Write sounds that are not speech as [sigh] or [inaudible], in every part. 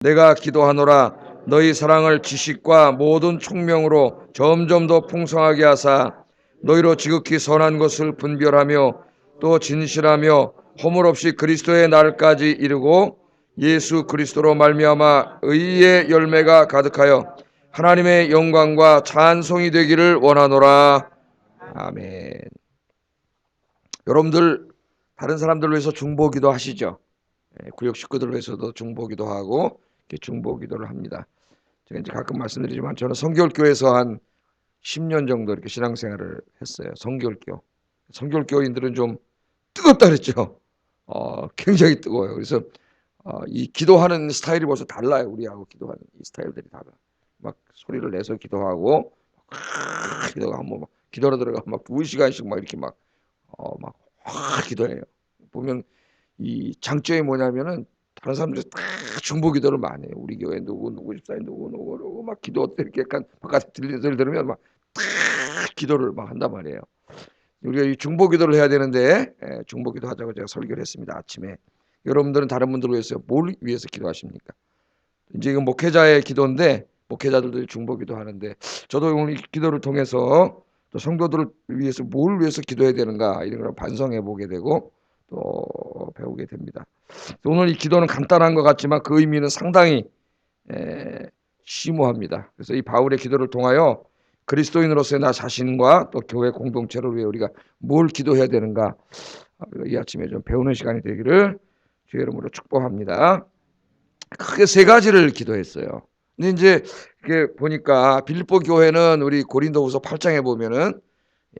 내가 기도하노라 너희 사랑을 지식과 모든 총명으로 점점 더 풍성하게 하사 너희로 지극히 선한 것을 분별하며 또 진실하며 허물 없이 그리스도의 날까지 이르고 예수 그리스도로 말미암아 의의 열매가 가득하여 하나님의 영광과 찬송이 되기를 원하노라 아멘. 여러분들 다른 사람들 위해서 중보기도 하시죠? 예, 구역 식구들 위해서도 중보기도 하고 중보 기도를 합니다. 제가 이제 가끔 말씀드리지만 저는 성결교에서 한 10년 정도 이렇게 신앙생활을 했어요. 성결교. 성결교인들은 좀 뜨겁다 그랬죠. 어, 굉장히 뜨거워요. 그래서 어, 이 기도하는 스타일이 벌써 달라요. 우리하고 기도하는 이 스타일들이 달라. 막 소리를 내서 기도하고 막 기도가 한번 막 기도로 들어가 막2 시간씩 막 이렇게 막 어, 막확 기도해요. 보면 이 장점이 뭐냐면은 다른 사람들이 다 중보 기도를 많이 해요. 우리 교회 누구 누구 집사님 누구 누구 누구 막 기도 이렇게 약간 바깥에 들리는 소리 들으면 막 다 기도를 막 한단 말이에요. 우리가 이 중보 기도를 해야 되는데 예, 중보 기도 하자고 제가 설교를 했습니다. 아침에. 여러분들은 다른 분들을 위해서 뭘 위해서 기도하십니까? 이제 이건 목회자의 기도인데 목회자들도 중보 기도하는데 저도 오늘 이 기도를 통해서 또 성도들을 위해서 뭘 위해서 기도해야 되는가 이런 걸 반성해 보게 되고 또 배우게 됩니다. 오늘 이 기도는 간단한 것 같지만 그 의미는 상당히 에, 심오합니다. 그래서 이 바울의 기도를 통하여 그리스도인으로서의 나 자신과 또 교회 공동체를 위해 우리가 뭘 기도해야 되는가 이 아침에 좀 배우는 시간이 되기를 주의 이름으로 축복합니다. 크게 세 가지를 기도했어요. 근데 이제 이렇게 보니까 빌립보 교회는 우리 고린도후서 8장에 보면은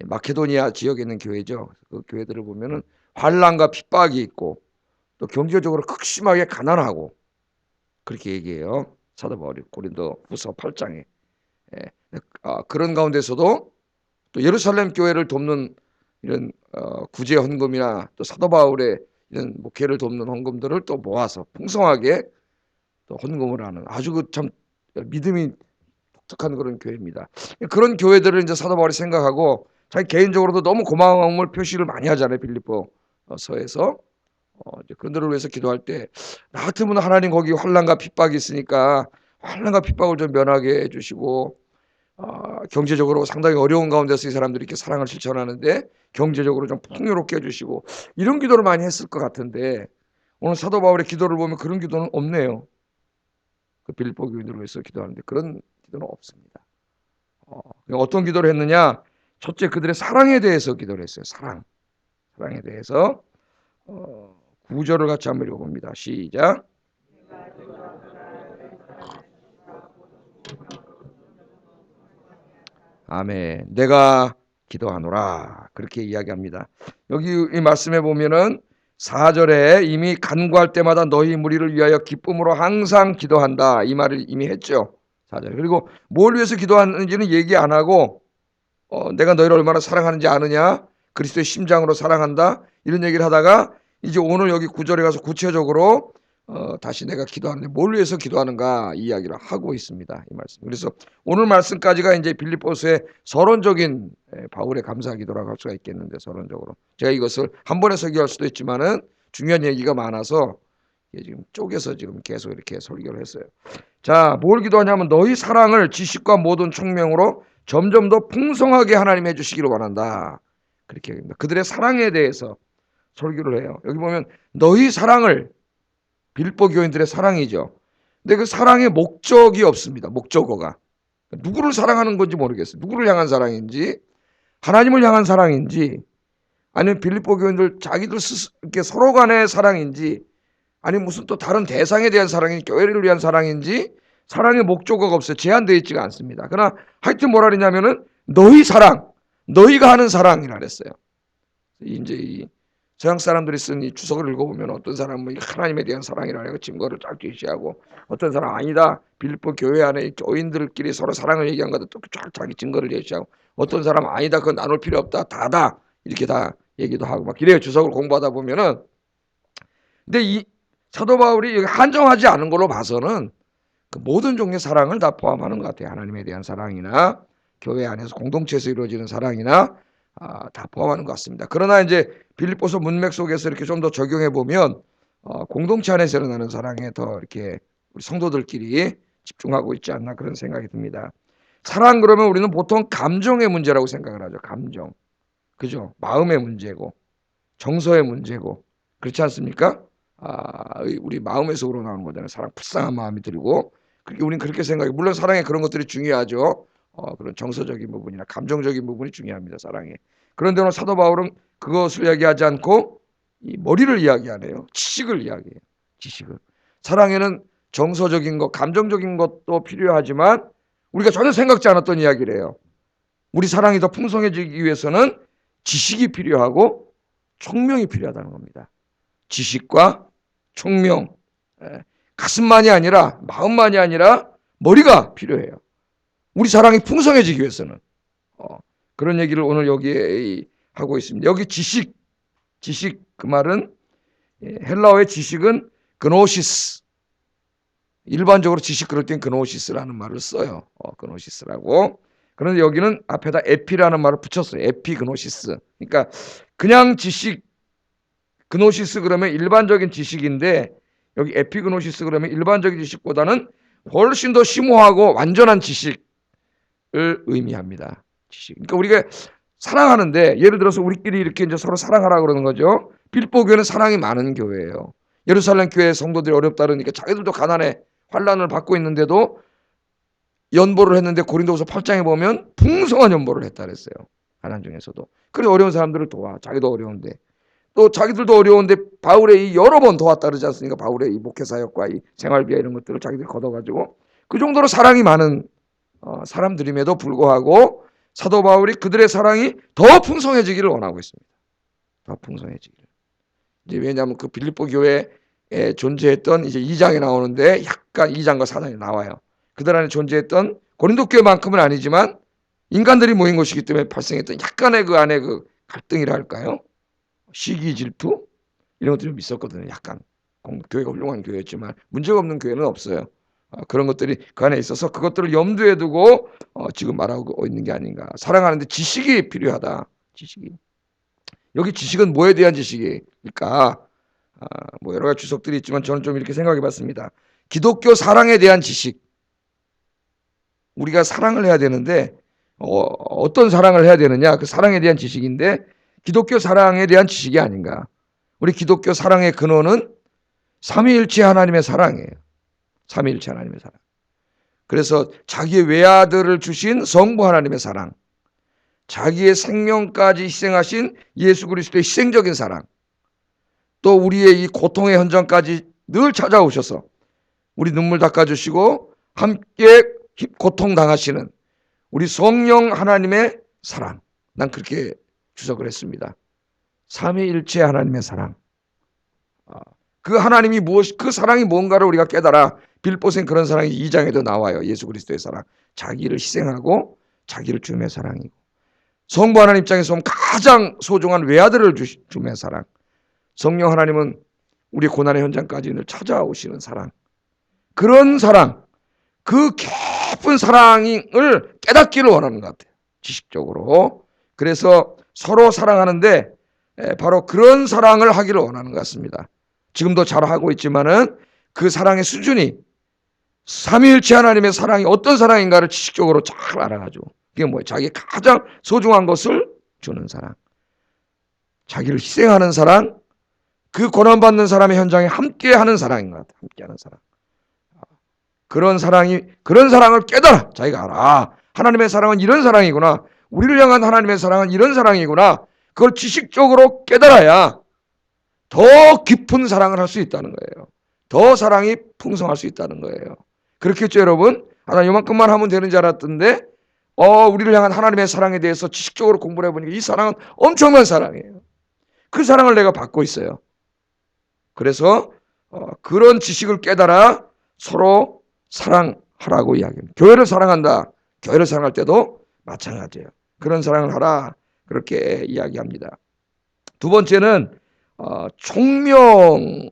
마케도니아 지역에 있는 교회죠. 그 교회들을 보면은 환란과 핍박이 있고 또 경제적으로 극심하게 가난하고 그렇게 얘기해요. 사도 바울이 고린도 후서 8장에 예. 아, 그런 가운데서도 또 예루살렘 교회를 돕는 이런 어, 구제 헌금이나 또 사도 바울의 이런 목회를 돕는 헌금들을 또 모아서 풍성하게 또 헌금을 하는 아주 그 참 믿음이 독특한 그런 교회입니다. 그런 교회들을 이제 사도 바울이 생각하고 자기 개인적으로도 너무 고마움을 표시를 많이 하잖아요. 빌립보 서에서 어, 이제 그들을 위해서 기도할 때 나 같으면 하나님 거기 환란과 핍박이 있으니까 환란과 핍박을 좀 면하게 해주시고 어, 경제적으로 상당히 어려운 가운데서 이 사람들이 이렇게 사랑을 실천하는데 경제적으로 좀 풍요롭게 해주시고 이런 기도를 많이 했을 것 같은데 오늘 사도 바울의 기도를 보면 그런 기도는 없네요. 그 빌립보 교인들을 위해서 기도하는데 그런 기도는 없습니다. 어, 어떤 기도를 했느냐? 첫째 그들의 사랑에 대해서 기도를 했어요. 사랑, 사랑에 대해서 어, 구절을 같이 한번 읽어봅니다. 시작. 아멘. 내가 기도하노라. 그렇게 이야기합니다. 여기 이 말씀에 보면은 4절에 이미 간구할 때마다 너희 무리를 위하여 기쁨으로 항상 기도한다. 이 말을 이미 했죠. 4절. 그리고 뭘 위해서 기도하는지는 얘기 안 하고 어, 내가 너희를 얼마나 사랑하는지 아느냐? 그리스도의 심장으로 사랑한다. 이런 얘기를 하다가 이제 오늘 여기 9절에 가서 구체적으로 어, 다시 내가 기도하는데 뭘 위해서 기도하는가 이 이야기를 하고 있습니다. 이 말씀. 그래서 오늘 말씀까지가 이제 빌립보스의 서론적인 바울의 감사 기도라고 할 수가 있겠는데 서론적으로 제가 이것을 한 번에 설교할 수도 있지만은 중요한 얘기가 많아서 지금 쪼개서 지금 계속 이렇게 설교를 했어요. 자, 뭘 기도하냐면 너희 사랑을 지식과 모든 총명으로 점점 더 풍성하게 하나님 해주시기를 원한다. 그렇게 얘기합니다. 그들의 사랑에 대해서 설교를 해요. 여기 보면 너희 사랑을 빌보 교인들의 사랑이죠. 근데 그 사랑의 목적이 없습니다. 목적어가. 누구를 사랑하는 건지 모르겠어요. 누구를 향한 사랑인지, 하나님을 향한 사랑인지, 아니면 빌립보 교인들 자기들 스스 이렇게 서로 간의 사랑인지, 아니면 무슨 또 다른 대상에 대한 사랑인지, 교회를 위한 사랑인지, 사랑의 목적어가 없어요. 제한되어 있지가 않습니다. 그러나 하여튼 뭐라 그러냐면은 너희 사랑, 너희가 하는 사랑이라 그랬어요. 이제 이 서양 사람들이 쓴 이 주석을 읽어보면 어떤 사람은 하나님에 대한 사랑이라는 증거를 쫙 제시하고 어떤 사람 아니다. 빌립보 교회 안에 교인들끼리 서로 사랑을 얘기한 것도 또쫙 자기 증거를 제시하고 어떤 사람 아니다. 그건 나눌 필요 없다. 다다. 이렇게 다 얘기도 하고 막 이래요. 주석을 공부하다 보면은. 근데 이 사도 바울이 한정하지 않은 걸로 봐서는 그 모든 종류의 사랑을 다 포함하는 것 같아요. 하나님에 대한 사랑이나 교회 안에서 공동체에서 이루어지는 사랑이나 아, 다 포함하는 것 같습니다. 그러나 이제 빌립보서 문맥 속에서 이렇게 좀 더 적용해 보면 어, 공동체 안에서 일어나는 사랑에 더 이렇게 우리 성도들끼리 집중하고 있지 않나 그런 생각이 듭니다. 사랑 그러면 우리는 보통 감정의 문제라고 생각을 하죠. 감정. 그죠? 마음의 문제고 정서의 문제고 그렇지 않습니까? 아, 우리 마음에서 우러나오는 거잖아요. 사랑 불쌍한 마음이 들고 그렇게 우리는 그렇게 생각해. 물론 사랑에 그런 것들이 중요하죠. 어, 그런 정서적인 부분이나 감정적인 부분이 중요합니다. 사랑에. 그런데 오늘 사도 바울은 그것을 이야기하지 않고 이 머리를 이야기하네요. 지식을 이야기해요. 지식을. 사랑에는 정서적인 것, 감정적인 것도 필요하지만 우리가 전혀 생각지 않았던 이야기를 해요. 우리 사랑이 더 풍성해지기 위해서는 지식이 필요하고 총명이 필요하다는 겁니다. 지식과 총명, 예, 가슴만이 아니라 마음만이 아니라 머리가 필요해요. 우리 사랑이 풍성해지기 위해서는 어, 그런 얘기를 오늘 여기에 하고 있습니다. 여기 지식, 지식 그 말은 예, 헬라어의 지식은 그노시스. 일반적으로 지식 그럴 땐 그노시스라는 말을 써요. 어, 그노시스라고. 그런데 여기는 앞에다 에피라는 말을 붙였어요. 에피 그노시스. 그러니까 그냥 지식 그노시스 그러면 일반적인 지식인데 여기 에피그노시스 그러면 일반적인 지식보다는 훨씬 더 심오하고 완전한 지식을 의미합니다. 지식. 그러니까 우리가 사랑하는데 예를 들어서 우리끼리 이렇게 이제 서로 사랑하라 그러는 거죠. 빌보 교회는 사랑이 많은 교회예요. 예루살렘 교회 성도들이 어렵다 그러니까 자기들도 가난에 환란을 받고 있는데도 연보를 했는데 고린도후서 8장에 보면 풍성한 연보를 했다 그랬어요. 가난 중에서도. 그래 어려운 사람들을 도와. 자기도 어려운데. 또 자기들도 어려운데 바울의 이 여러 번 도왔다 그러지 않습니까? 바울의 이 목회 사역과 이 생활비와 이런 것들을 자기들이 걷어가지고 그 정도로 사랑이 많은 어, 사람들임에도 불구하고 사도 바울이 그들의 사랑이 더 풍성해지기를 원하고 있습니다. 더 풍성해지기를. 이제 왜냐하면 그 빌립보 교회에 존재했던 이제 2장에 나오는데 약간 2장과 4장에 나와요. 그들 안에 존재했던 고린도 교회만큼은 아니지만 인간들이 모인 곳이기 때문에 발생했던 약간의 그 안에 그 갈등이라 할까요? 시기 질투 이런 것들이 좀 있었거든요. 약간 교회가 훌륭한 교회였지만 문제가 없는 교회는 없어요. 어, 그런 것들이 그 안에 있어서 그것들을 염두에 두고 어, 지금 말하고 있는 게 아닌가. 사랑하는데 지식이 필요하다. 지식이. 여기 지식은 뭐에 대한 지식일까? 아, 뭐 여러 가지 주석들이 있지만 저는 좀 이렇게 생각해 봤습니다. 기독교 사랑에 대한 지식. 우리가 사랑을 해야 되는데 어, 어떤 사랑을 해야 되느냐? 그 사랑에 대한 지식인데 기독교 사랑에 대한 지식이 아닌가. 우리 기독교 사랑의 근원은 삼위일체 하나님의 사랑이에요. 삼위일체 하나님의 사랑. 그래서 자기의 외아들을 주신 성부 하나님의 사랑. 자기의 생명까지 희생하신 예수 그리스도의 희생적인 사랑. 또 우리의 이 고통의 현장까지 늘 찾아오셔서 우리 눈물 닦아주시고 함께 고통 당하시는 우리 성령 하나님의 사랑. 난 그렇게 주석을 했습니다. 삼위일체 하나님의 사랑. 아, 그 하나님이 무엇, 그 사랑이 뭔가를 우리가 깨달아 빌보생 그런 사랑이 2장에도 나와요. 예수 그리스도의 사랑. 자기를 희생하고 자기를 주님의 사랑이고. 성부 하나님 입장에서 보면 가장 소중한 외아들을 주님의 사랑. 성령 하나님은 우리 고난의 현장까지 늘 찾아오시는 사랑. 그런 사랑, 그 깊은 사랑을 깨닫기를 원하는 것 같아요. 지식적으로. 그래서 서로 사랑하는데 바로 그런 사랑을 하기를 원하는 것 같습니다. 지금도 잘 하고 있지만은 그 사랑의 수준이 삼위일체 하나님의 사랑이 어떤 사랑인가를 지식적으로 잘 알아가지고 그게 뭐예요? 자기 가장 소중한 것을 주는 사랑, 자기를 희생하는 사랑, 그 고난받는 사람의 현장에 함께 하는 사랑인 것 같아요. 함께 하는 사랑. 그런 사랑이 그런 사랑을 깨달아 자기가 알아. 아, 하나님의 사랑은 이런 사랑이구나. 우리를 향한 하나님의 사랑은 이런 사랑이구나. 그걸 지식적으로 깨달아야 더 깊은 사랑을 할 수 있다는 거예요. 더 사랑이 풍성할 수 있다는 거예요. 그렇겠죠, 여러분? 하나 요만큼만 하면 되는 줄 알았던데, 어, 우리를 향한 하나님의 사랑에 대해서 지식적으로 공부를 해보니까 이 사랑은 엄청난 사랑이에요. 그 사랑을 내가 받고 있어요. 그래서 어, 그런 지식을 깨달아 서로 사랑하라고 이야기합니다. 교회를 사랑한다. 교회를 사랑할 때도 마찬가지예요. 그런 사랑을 하라 그렇게 이야기합니다. 두 번째는 어, 총명이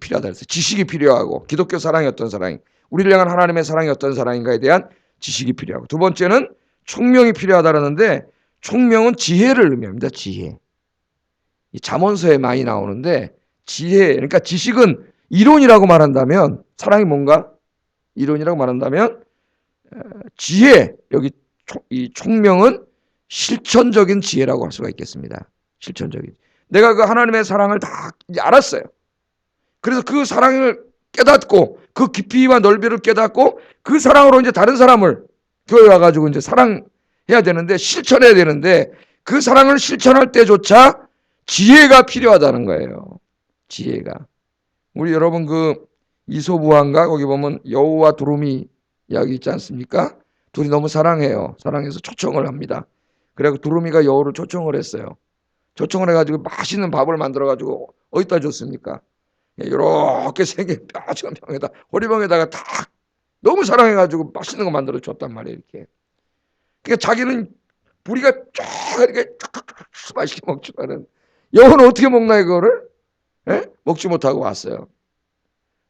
필요하다 그랬어요. 지식이 필요하고 기독교 사랑이 어떤 사랑이 우리를 향한 하나님의 사랑이 어떤 사랑인가에 대한 지식이 필요하고 두 번째는 총명이 필요하다 그러는데 총명은 지혜를 의미합니다. 지혜. 이 잠언서에 많이 나오는데 지혜 그러니까 지식은 이론이라고 말한다면 사랑이 뭔가 이론이라고 말한다면 어, 지혜 여기 총- 이 총명은 실천적인 지혜라고 할 수가 있겠습니다. 실천적인. 내가 그 하나님의 사랑을 다 알았어요. 그래서 그 사랑을 깨닫고 그 깊이와 넓이를 깨닫고 그 사랑으로 이제 다른 사람을 교회 와가지고 이제 사랑해야 되는데 실천해야 되는데 그 사랑을 실천할 때조차 지혜가 필요하다는 거예요. 지혜가. 우리 여러분 그 이소부왕과 거기 보면 여우와 두루미 이야기 있지 않습니까? 둘이 너무 사랑해요. 사랑해서 초청을 합니다. 그래서 두루미가 여우를 초청을 했어요. 초청을 해가지고 맛있는 밥을 만들어가지고 어디다 줬습니까? 이렇게 세개 뼈지간 병에다 호리병에다가 탁 너무 사랑해가지고 맛있는 거 만들어 줬단 말이에요. 이렇게. 그러니까 자기는 부리가 쫙 이렇게 쫙쫙쫙 맛있게 먹지만은 여우는 어떻게 먹나 이거를 예? 먹지 못하고 왔어요.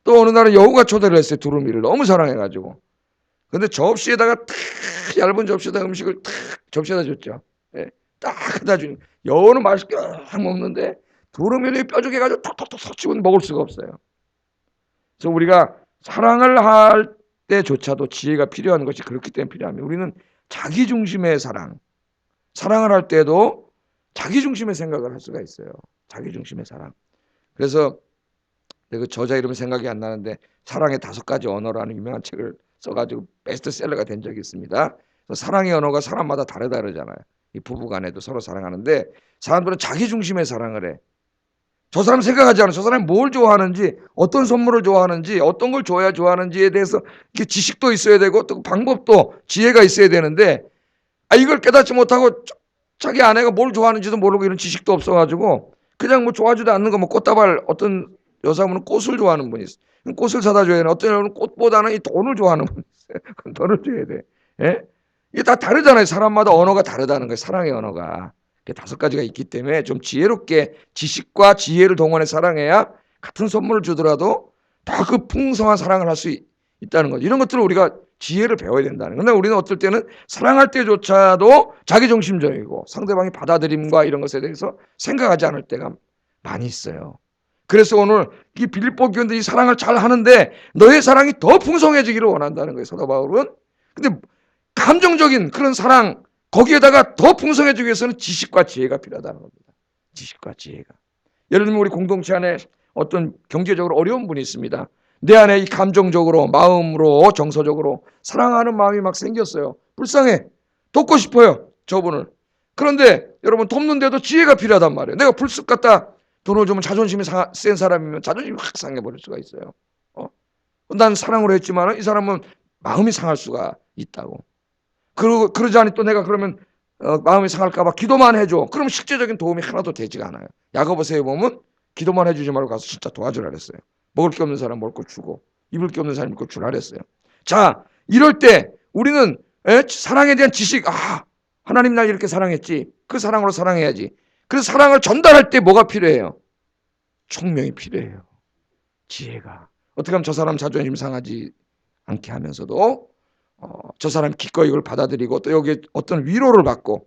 또 어느 날은 여우가 초대를 했어요. 두루미를 너무 사랑해가지고. 근데 접시에다가 탁 얇은 접시에다 음식을 탁 접시에다 줬죠. 예, 딱 해다 주니 여우는 맛있게 딱 먹는데 두루미를 뾰족해 가지고 톡톡톡 섞이면 먹을 수가 없어요. 그래서 우리가 사랑을 할 때조차도 지혜가 필요한 것이 그렇기 때문에 필요합니다. 우리는 자기 중심의 사랑, 사랑을 할 때도 자기 중심의 생각을 할 수가 있어요. 자기 중심의 사랑. 그래서 그 저자 이름은 생각이 안 나는데 사랑의 다섯 가지 언어라는 유명한 책을 써가지고 베스트셀러가 된 적이 있습니다. 사랑의 언어가 사람마다 다르다 그러잖아요. 이 부부간에도 서로 사랑하는데 사람들은 자기 중심의 사랑을 해. 저 사람 생각하지 않아. 저 사람이 뭘 좋아하는지, 어떤 선물을 좋아하는지, 어떤 걸 줘야 좋아하는지에 대해서 이렇게 지식도 있어야 되고 또 방법도 지혜가 있어야 되는데 아 이걸 깨닫지 못하고 자- 자기 아내가 뭘 좋아하는지도 모르고 이런 지식도 없어가지고 그냥 뭐 좋아하지도 않는 거 뭐 꽃다발 어떤 여자분은 꽃을 좋아하는 분이 있어. 요 꽃을 사다 줘야 돼. 어떤 여자는 꽃보다는 이 돈을 좋아하는 분이. [laughs] 그럼 돈을 줘야 돼. 예? 이게 다 다르잖아요. 사람마다 언어가 다르다는 거예요. 사랑의 언어가. 다섯 가지가 있기 때문에 좀 지혜롭게 지식과 지혜를 동원해 사랑해야 같은 선물을 주더라도 다그 풍성한 사랑을 할 수 있다는 거죠. 이런 것들을 우리가 지혜를 배워야 된다는. 근데 우리는 어떨 때는 사랑할 때조차도 자기중심적이고 상대방의 받아들임과 이런 것에 대해서 생각하지 않을 때가 많이 있어요. 그래서 오늘 이 빌립보 교인들이 사랑을 잘 하는데 너의 사랑이 더 풍성해지기를 원한다는 거예요. 사도 바울은. 근데 감정적인 그런 사랑 거기에다가 더 풍성해지기 위해서는 지식과 지혜가 필요하다는 겁니다. 지식과 지혜가. 예를 들면 우리 공동체 안에 어떤 경제적으로 어려운 분이 있습니다. 내 안에 이 감정적으로 마음으로 정서적으로 사랑하는 마음이 막 생겼어요. 불쌍해. 돕고 싶어요. 저분을. 그런데 여러분 돕는데도 지혜가 필요하단 말이에요. 내가 불쑥 갖다 돈을 주면 자존심이 상- 센 사람이면 자존심이 확 상해버릴 수가 있어요. 어? 난 사랑으로 했지만 이 사람은 마음이 상할 수가 있다고. 그러, 그러지 않니 또 내가 그러면 어, 마음이 상할까봐 기도만 해줘. 그럼 실제적인 도움이 하나도 되지가 않아요. 야고보서에 보면 기도만 해주지 말고 가서 진짜 도와주라 그랬어요. 먹을 게 없는 사람 먹을 거 주고 입을 게 없는 사람 입을 거 주라 그랬어요. 자 이럴 때 우리는 에? 사랑에 대한 지식 아 하나님 날 이렇게 사랑했지 그 사랑으로 사랑해야지. 그래서 사랑을 전달할 때 뭐가 필요해요? 총명이 필요해요. 지혜가 어떻게 하면 저 사람 자존심 상하지 않게 하면서도 어, 저 사람 기꺼이 이걸 받아들이고 또 여기에 어떤 위로를 받고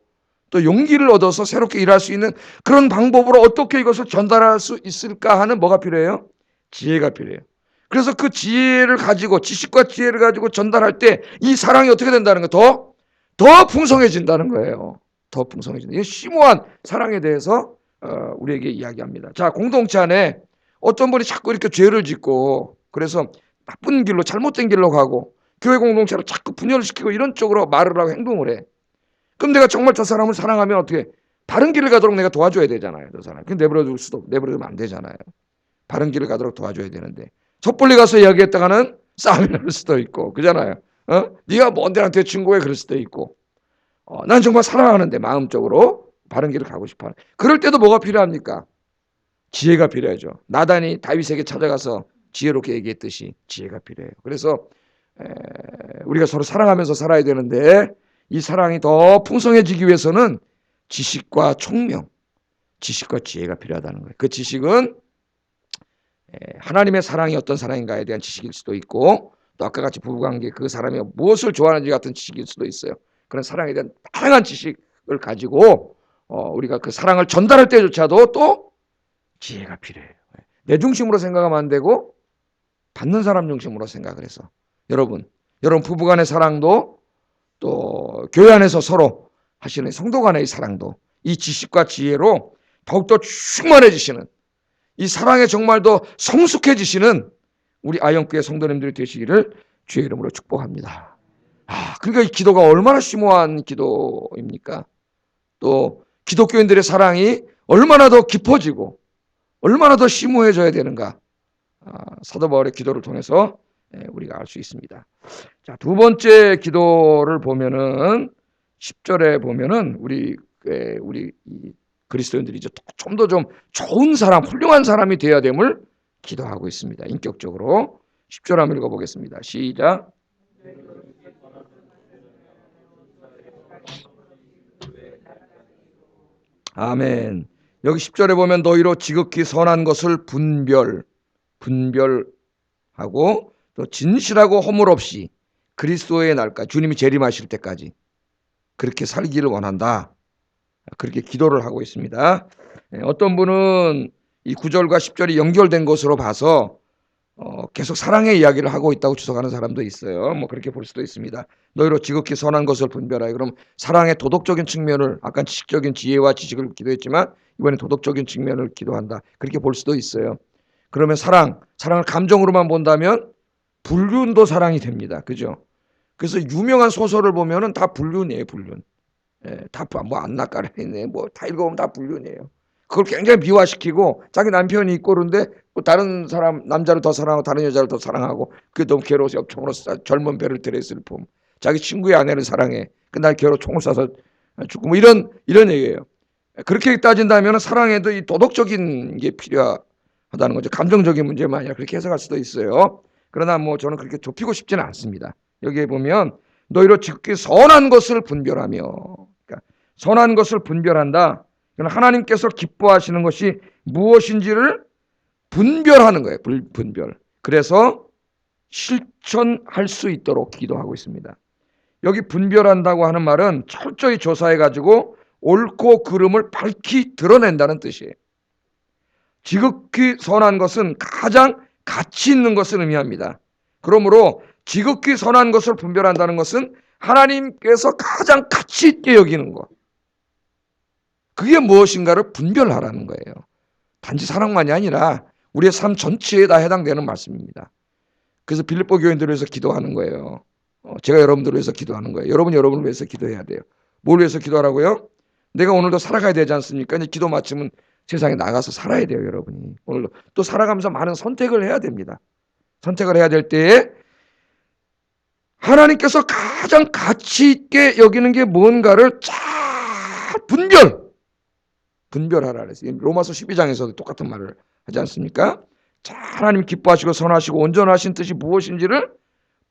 또 용기를 얻어서 새롭게 일할 수 있는 그런 방법으로 어떻게 이것을 전달할 수 있을까 하는 뭐가 필요해요? 지혜가 필요해요. 그래서 그 지혜를 가지고 지식과 지혜를 가지고 전달할 때 이 사랑이 어떻게 된다는 거 더, 더 풍성해진다는 거예요. 더 풍성해진다. 이 심오한 사랑에 대해서 어, 우리에게 이야기합니다. 자, 공동체 안에 어떤 분이 자꾸 이렇게 죄를 짓고 그래서 나쁜 길로 잘못된 길로 가고 교회 공동체를 자꾸 분열을 시키고 이런 쪽으로 말을 하고 행동을 해. 그럼 내가 정말 저 사람을 사랑하면 어떻게 바른 길을 가도록 내가 도와줘야 되잖아요. 저 사람. 근데 내버려 둘 수도 내버려 두면 안 되잖아요. 바른 길을 가도록 도와줘야 되는데 섣불리 가서 이야기했다가는 싸움이 날 수도 있고 그잖아요. 어? 네가 뭔데한테 친구해 그럴 수도 있고 어, 난 정말 사랑하는데 마음적으로 바른 길을 가고 싶어. 그럴 때도 뭐가 필요합니까? 지혜가 필요하죠. 나단이 다윗에게 찾아가서 지혜롭게 얘기했듯이 지혜가 필요해요. 그래서 에, 우리가 서로 사랑하면서 살아야 되는데 이 사랑이 더 풍성해지기 위해서는 지식과 총명, 지식과 지혜가 필요하다는 거예요. 그 지식은 에, 하나님의 사랑이 어떤 사랑인가에 대한 지식일 수도 있고 또 아까 같이 부부관계 그 사람이 무엇을 좋아하는지 같은 지식일 수도 있어요. 그런 사랑에 대한 다양한 지식을 가지고 어, 우리가 그 사랑을 전달할 때조차도 또 지혜가 필요해요. 내 중심으로 생각하면 안 되고 받는 사람 중심으로 생각을 해서 여러분, 여러분 부부간의 사랑도 또 교회 안에서 서로 하시는 성도 간의 사랑도 이 지식과 지혜로 더욱더 충만해지시는 이 사랑에 정말 더 성숙해지시는 우리 아영교회 성도님들이 되시기를 주의 이름으로 축복합니다. 아, 그러니까 이 기도가 얼마나 심오한 기도입니까? 또 기독교인들의 사랑이 얼마나 더 깊어지고 얼마나 더 심오해져야 되는가? 아, 사도 바울의 기도를 통해서 예, 우리가 알 수 있습니다. 자, 두 번째 기도를 보면은 10절에 보면은 우리 예, 우리 이 그리스도인들이 이제 좀 더 좀 좋은 사람, 훌륭한 사람이 되어야 됨을 기도하고 있습니다. 인격적으로 10절 한번 읽어 보겠습니다. 시작. 아멘. 여기 10절에 보면 너희로 지극히 선한 것을 분별, 분별하고 또 진실하고 허물 없이 그리스도의 날까지 주님이 재림하실 때까지 그렇게 살기를 원한다. 그렇게 기도를 하고 있습니다. 예, 어떤 분은 이 9절과 10절이 연결된 것으로 봐서 어, 계속 사랑의 이야기를 하고 있다고 주석하는 사람도 있어요. 뭐 그렇게 볼 수도 있습니다. 너희로 지극히 선한 것을 분별하여 그럼 사랑의 도덕적인 측면을 아까 지식적인 지혜와 지식을 기도했지만 이번에 도덕적인 측면을 기도한다. 그렇게 볼 수도 있어요. 그러면 사랑, 사랑을 감정으로만 본다면 불륜도 사랑이 됩니다. 그죠? 그래서 유명한 소설을 보면은 다 불륜이에요, 불륜. 예, 다뭐 안나까라네, 뭐 다 읽어보면 다 불륜이에요. 그걸 굉장히 미화시키고 자기 남편이 있고 그런데 또 다른 사람 남자를 더 사랑하고 다른 여자를 더 사랑하고 그게 너무 괴로워서 역총으로 쏴, 젊은 배를 들여 슬픔. 자기 친구의 아내를 사랑해. 그날 괴로 총을 쏴서 죽고 뭐 이런 이런 얘기예요. 그렇게 따진다면 사랑에도 이 도덕적인 게 필요하다는 거죠. 감정적인 문제만 아니라 그렇게 해석할 수도 있어요. 그러나 뭐 저는 그렇게 좁히고 싶지는 않습니다. 여기에 보면 너희로 지극히 선한 것을 분별하며 그러니까 선한 것을 분별한다. 하나님께서 기뻐하시는 것이 무엇인지를 분별하는 거예요. 분별. 그래서 실천할 수 있도록 기도하고 있습니다. 여기 분별한다고 하는 말은 철저히 조사해 가지고 옳고 그름을 밝히 드러낸다는 뜻이에요. 지극히 선한 것은 가장 가치 있는 것을 의미합니다. 그러므로 지극히 선한 것을 분별한다는 것은 하나님께서 가장 가치 있게 여기는 것. 그게 무엇인가를 분별하라는 거예요. 단지 사랑만이 아니라 우리의 삶 전체에 다 해당되는 말씀입니다. 그래서 빌립보 교인들을 위해서 기도하는 거예요. 어, 제가 여러분들을 위해서 기도하는 거예요. 여러분 여러분을 위해서 기도해야 돼요. 뭘 위해서 기도하라고요? 내가 오늘도 살아가야 되지 않습니까? 이제 기도 마치면 세상에 나가서 살아야 돼요, 여러분이. 오늘도 또 살아가면서 많은 선택을 해야 됩니다. 선택을 해야 될 때에 하나님께서 가장 가치 있게 여기는 게 뭔가를 잘 분별 분별하라 그랬어요. 로마서 12장에서도 똑같은 말을 하지 않습니까? 자, 하나님 기뻐하시고 선하시고 온전하신 뜻이 무엇인지를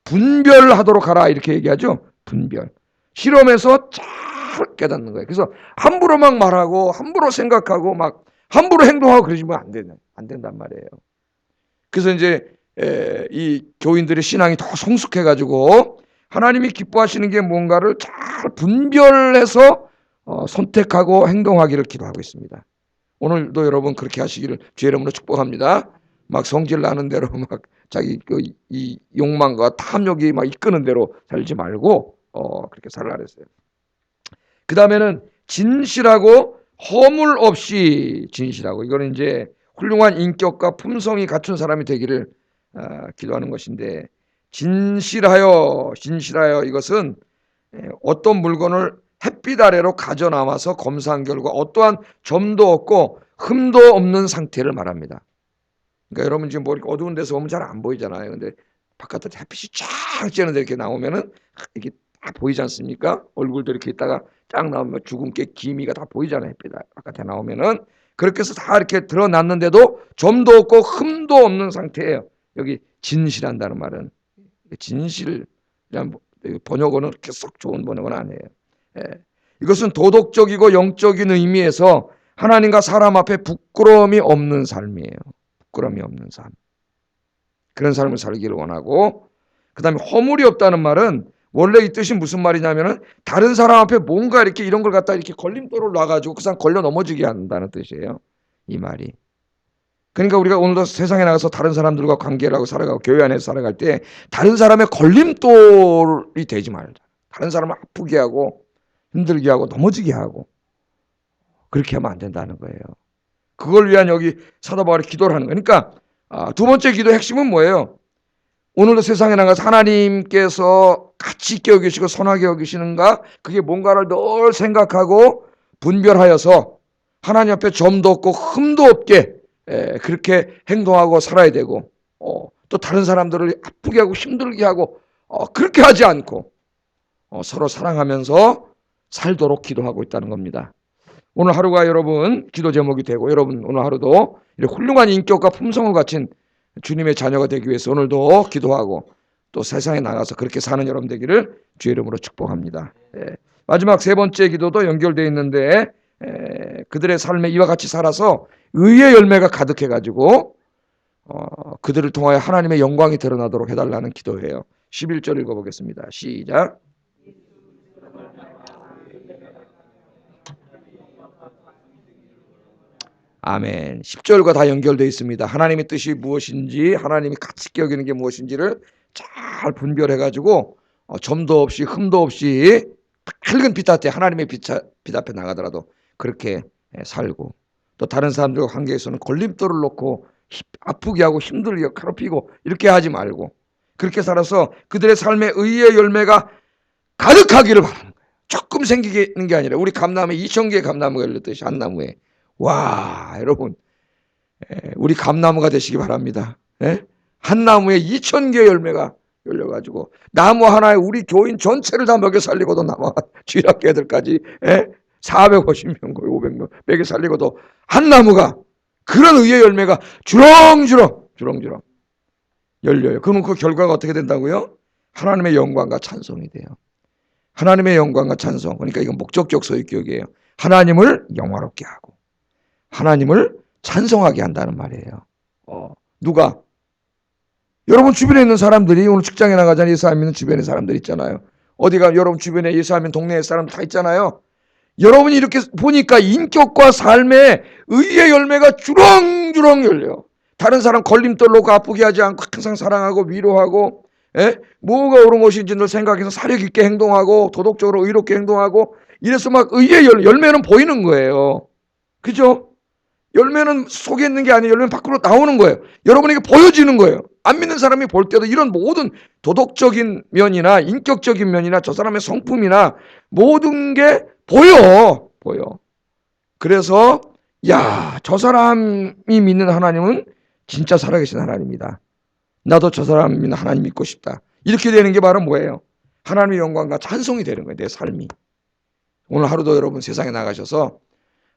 분별하도록 하라 이렇게 얘기하죠. 분별. 실험에서 잘 깨닫는 거예요. 그래서 함부로 막 말하고 함부로 생각하고 막 함부로 행동하고 그러시면 안 되는 안 된단 말이에요. 그래서 이제 에, 이 교인들의 신앙이 더 성숙해 가지고 하나님이 기뻐하시는 게 뭔가를 잘 분별해서 어, 선택하고 행동하기를 기도하고 있습니다. 오늘도 여러분 그렇게 하시기를 주의 이름으로 축복합니다. 막 성질 나는 대로 [laughs] 막 자기 그 이 욕망과 탐욕이 막 이끄는 대로 살지 말고 어 그렇게 살라 그랬어요. 그 다음에는 진실하고 허물 없이 진실하고 이거는 이제 훌륭한 인격과 품성이 갖춘 사람이 되기를 어, 기도하는 것인데 진실하여 진실하여 이것은 어떤 물건을 햇빛 아래로 가져 나와서 검사한 결과 어떠한 점도 없고 흠도 없는 상태를 말합니다. 그러니까 여러분 지금 보니까 어두운 데서 보면 잘 안 보이잖아요. 근데 바깥에 햇빛이 쫙 쬐는데 이렇게 나오면은 이게 다 보이지 않습니까? 얼굴도 이렇게 있다가 쫙 나오면 주근깨 기미가 다 보이잖아요. 햇빛 바깥에 나오면은 그렇게 해서 다 이렇게 드러났는데도 점도 없고 흠도 없는 상태예요. 여기 진실한다는 말은 진실 번역어는 그렇게 썩 좋은 번역은 아니에요. 예. 이것은 도덕적이고 영적인 의미에서 하나님과 사람 앞에 부끄러움이 없는 삶이에요. 부끄러움이 없는 삶. 그런 삶을 살기를 원하고 그 다음에 허물이 없다는 말은 원래 이 뜻이 무슨 말이냐면은 다른 사람 앞에 뭔가 이렇게 이런 걸 갖다 이렇게 걸림돌을 놔가지고 그 사람 걸려 넘어지게 한다는 뜻이에요. 이 말이. 그러니까 우리가 오늘도 세상에 나가서 다른 사람들과 관계를 하고 살아가고 교회 안에서 살아갈 때 다른 사람의 걸림돌이 되지 말자. 다른 사람을 아프게 하고 힘들게 하고 넘어지게 하고 그렇게 하면 안 된다는 거예요. 그걸 위한 여기 사도 바울이 기도를 하는 거예요. 그러니까 아, 두 번째 기도의 핵심은 뭐예요? 오늘도 세상에 나가서 하나님께서 같이 있게 여기시고 선하게 여기시는가? 그게 뭔가를 늘 생각하고 분별하여서 하나님 앞에 점도 없고 흠도 없게 에, 그렇게 행동하고 살아야 되고 어, 또 다른 사람들을 아프게 하고 힘들게 하고 어, 그렇게 하지 않고 어, 서로 사랑하면서 살도록 기도하고 있다는 겁니다. 오늘 하루가 여러분 기도 제목이 되고 여러분 오늘 하루도 훌륭한 인격과 품성을 갖춘 주님의 자녀가 되기 위해서 오늘도 기도하고 또 세상에 나가서 그렇게 사는 여러분 되기를 주의 이름으로 축복합니다. 예. 마지막 세 번째 기도도 연결되어 있는데 에, 그들의 삶에 이와 같이 살아서 의의 열매가 가득해 가지고 어, 그들을 통하여 하나님의 영광이 드러나도록 해달라는 기도예요. 11절 읽어보겠습니다. 시작. 아멘. 10절과 다 연결되어 있습니다. 하나님의 뜻이 무엇인지, 하나님이 있게 여기는 게 무엇인지를 잘 분별해 가지고 어, 점도 없이 흠도 없이 밝은 빛 앞에 하나님의 빛, 빛 앞에 나가더라도 그렇게 예, 살고 또 다른 사람들과 관계에서는 걸림돌을 놓고 히- 아프게 하고 힘들게 괴롭히고 이렇게 하지 말고 그렇게 살아서 그들의 삶의 의의 열매가 가득하기를 바라는 거예요. 조금 생기는 게 아니라 우리 감나무에 2천 개의 감나무가 열렸듯이 한 나무에 와 여러분 에, 우리 감나무가 되시기 바랍니다. 에? 한 나무에 2천 개의 열매가 열려가지고 나무 하나에 우리 교인 전체를 다 먹여 살리고도 남아 [laughs] 애들까지 에? 450명 거의 500명 먹여 살리고도 한 나무가 그런 의의 열매가 주렁주렁 주렁주렁 열려요. 그러면 그 결과가 어떻게 된다고요? 하나님의 영광과 찬송이 돼요. 하나님의 영광과 찬송. 그러니까 이건 목적적 소유격이에요. 하나님을 영화롭게 하고 하나님을 찬송하게 한다는 말이에요. 어, 누가? 여러분 주변에 있는 사람들이 오늘 직장에 나가자니 믿는 주변에 사람들 있잖아요. 어디가 여러분 주변에 믿는 동네에 사람 다 있잖아요. 여러분이 이렇게 보니까 인격과 삶의 의의 열매가 주렁주렁 열려. 다른 사람 걸림돌 놓고 아프게 하지 않고 항상 사랑하고 위로하고 예? 뭐가 옳은 것인지 늘 생각해서 사력 있게 행동하고 도덕적으로 의롭게 행동하고 이래서 막 의의 열, 열매는 보이는 거예요. 그죠? 열매는 속에 있는 게 아니에요. 열매는 밖으로 나오는 거예요. 여러분에게 보여지는 거예요. 안 믿는 사람이 볼 때도 이런 모든 도덕적인 면이나 인격적인 면이나 저 사람의 성품이나 모든 게 보여. 보여. 그래서 야, 저 사람이 믿는 하나님은 진짜 살아계신 하나님이다. 나도 저 사람 믿는 하나님 믿고 싶다. 이렇게 되는 게 바로 뭐예요? 하나님의 영광과 찬송이 되는 거예요. 내 삶이. 오늘 하루도 여러분 세상에 나가셔서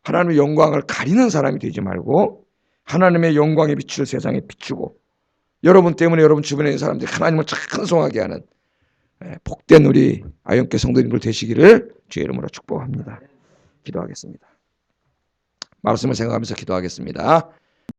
하나님의 영광을 가리는 사람이 되지 말고 하나님의 영광의 빛을 세상에 비추고 여러분 때문에 여러분 주변에 있는 사람들이 하나님을 찬송하게 하는 예, 복된 우리 아영교 성도님들 되시기를 주의 이름으로 축복합니다. 기도하겠습니다. 말씀을 생각하면서 기도하겠습니다.